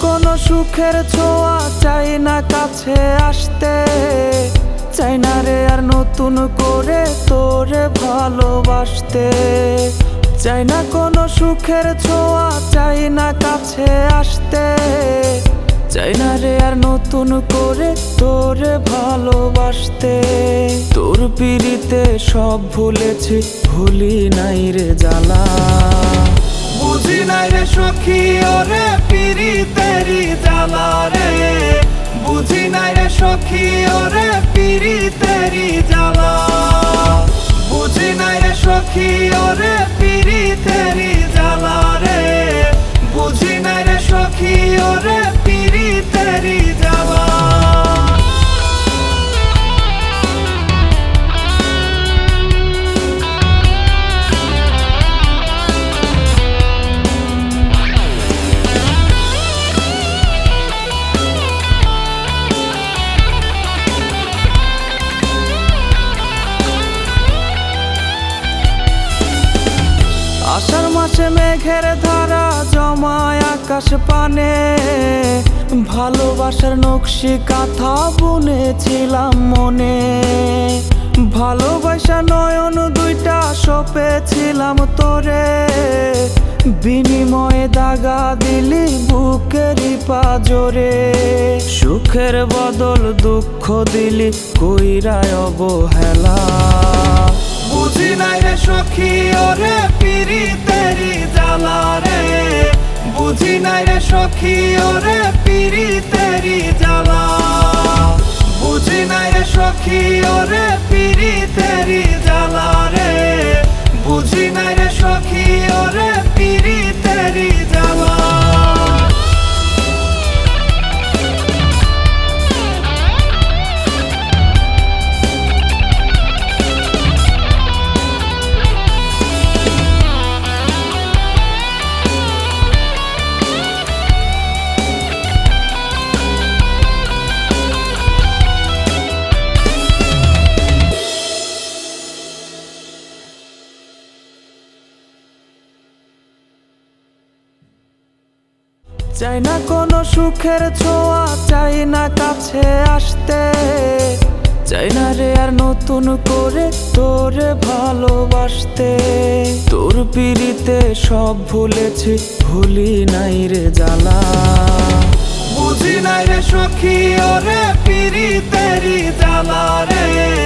কোনো সুখের ছোঁয়া চাই না কাছে আসতে। চাই না রে আর নতুন করে তোরে ভালোবাসতে। চাই না কোনো সুখের ছোঁয়া চাই না কাছে আসতে। চাই না রে আর নতুন করে তোরে ভালোবাসতে। তোর পিড়িতে সব ভুলেছি, ভুলি নাই রে জ্বালা। আষাঢ় মাসে মেঘের ধারা জমায় আকাশ পানে। ভালোবাসার নকশি কাঁথা বুনেছিলাম মনে। ভালোবাসা নয়ন দুইটা সপেছিলাম তোরে। বিনিময়ে দাগা দিলি বুকেরই পাজরে। সুখের বদল দুঃখ দিলি কইরায় অবহেলা। বুঝি নাই রে সখী ওরে তেরি জ্বালা রে। বুঝি নাই রে সখী চাই না কোনো সুখের ছোঁয়া, চাই না কাছে আসতে। চাই না রে আর নতুন করে তোরে ভালোবাসতে। তোর পিড়িতে সব ভুলেছি, ভুলি নাই রে জ্বালা। বুঝি নাই রে সখী, ওরে পিড়িতে জ্বালা রে।